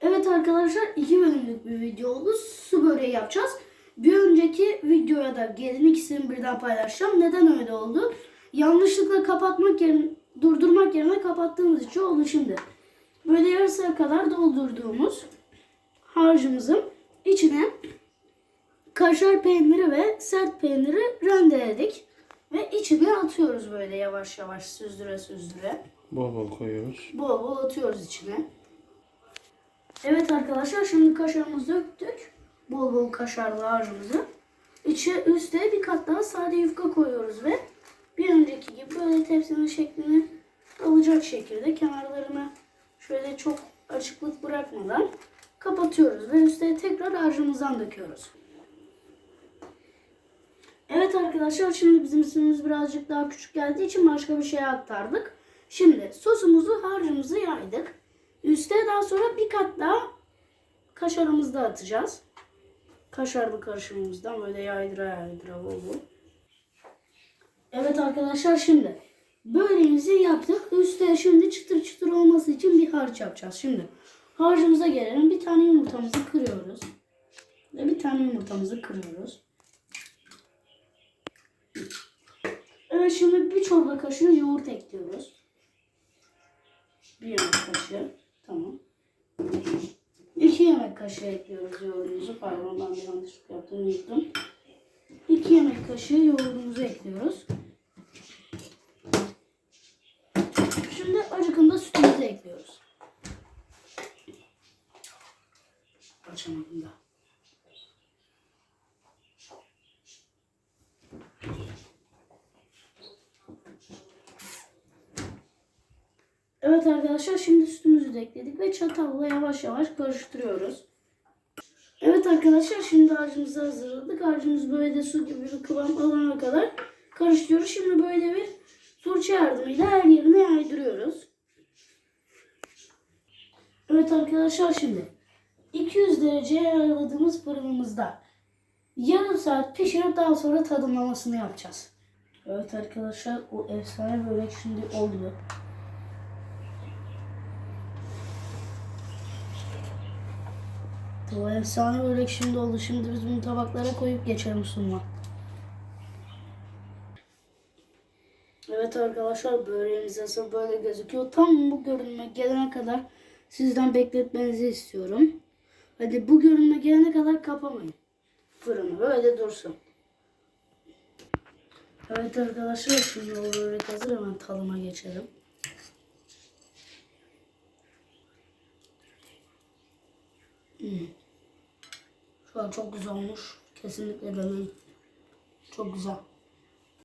Evet arkadaşlar iki bölümlük bir video oldu. Su böreği yapacağız. Bir önceki videoya da gelin ikisini birden paylaşacağım. Neden öyle oldu? Yanlışlıkla kapatmak yerine, durdurmak yerine kapattığımız için oldu şimdi. Böyle yarısına kadar doldurduğumuz harcımızın içine kaşar peyniri ve sert peyniri rendeledik. Ve içine atıyoruz böyle yavaş yavaş süzdüre süzdüre. Bol bol koyuyoruz. Bol bol atıyoruz içine. Evet arkadaşlar şimdi kaşarımızı döktük. Bol bol kaşarlı harcımızı. İçe üstte bir kat daha sade yufka koyuyoruz ve bir önceki gibi böyle tepsinin şeklini alacak şekilde kenarlarına şöyle çok açıklık bırakmadan kapatıyoruz ve üstüne tekrar harcımızdan döküyoruz. Evet arkadaşlar şimdi bizim suyumuz birazcık daha küçük geldiği için başka bir şeye aktardık. Şimdi sosumuzu harcımızı yaydık. Üste daha sonra bir kat daha kaşarımızı da atacağız. Kaşarlı karışımımızdan böyle yaydıra yaydıra bol bol. Evet arkadaşlar şimdi böreğimizi yaptık. Üste şimdi çıtır çıtır olması için bir harç yapacağız. Şimdi harcımıza gelelim. Bir tane yumurtamızı kırıyoruz. Ve bir tane yumurtamızı kırıyoruz. Evet şimdi bir çorba kaşığı yoğurt ekliyoruz. Bir yemek kaşığı. Yemek kaşığı ekliyoruz yoğurdumuzu. Pardon ben bir yanlışlık yaptım unuttum. İki yemek kaşığı yoğurdumuzu ekliyoruz. Şimdi acıkında sütümüzü ekliyoruz. Açamadım da. Evet arkadaşlar şimdi sütümüzü de ekledik ve çatalla yavaş yavaş karıştırıyoruz. Evet arkadaşlar şimdi harcımızı hazırladık. Harcımız böyle de su gibi bir kıvam alana kadar karıştırıyoruz. Şimdi böyle bir fırça yardımıyla her yerine yaydırıyoruz. Evet arkadaşlar şimdi 200 dereceye ayarladığımız fırınımızda yarım saat pişirip daha sonra tadımlamasını yapacağız. Evet arkadaşlar o efsane börek şimdi oldu. Bu efsane börek şimdi oldu. Şimdi biz bunu tabaklara koyup geçelim sunuma. Evet arkadaşlar böreğimiz nasıl böyle gözüküyor. Tam bu görünme gelene kadar sizden bekletmenizi istiyorum. Hadi bu görünme gelene kadar kapamayın. Fırını böyle dursun. Evet arkadaşlar şimdi o börek hazır hemen tadıma geçelim. Şu an çok güzel olmuş. Kesinlikle deneyin. Çok güzel.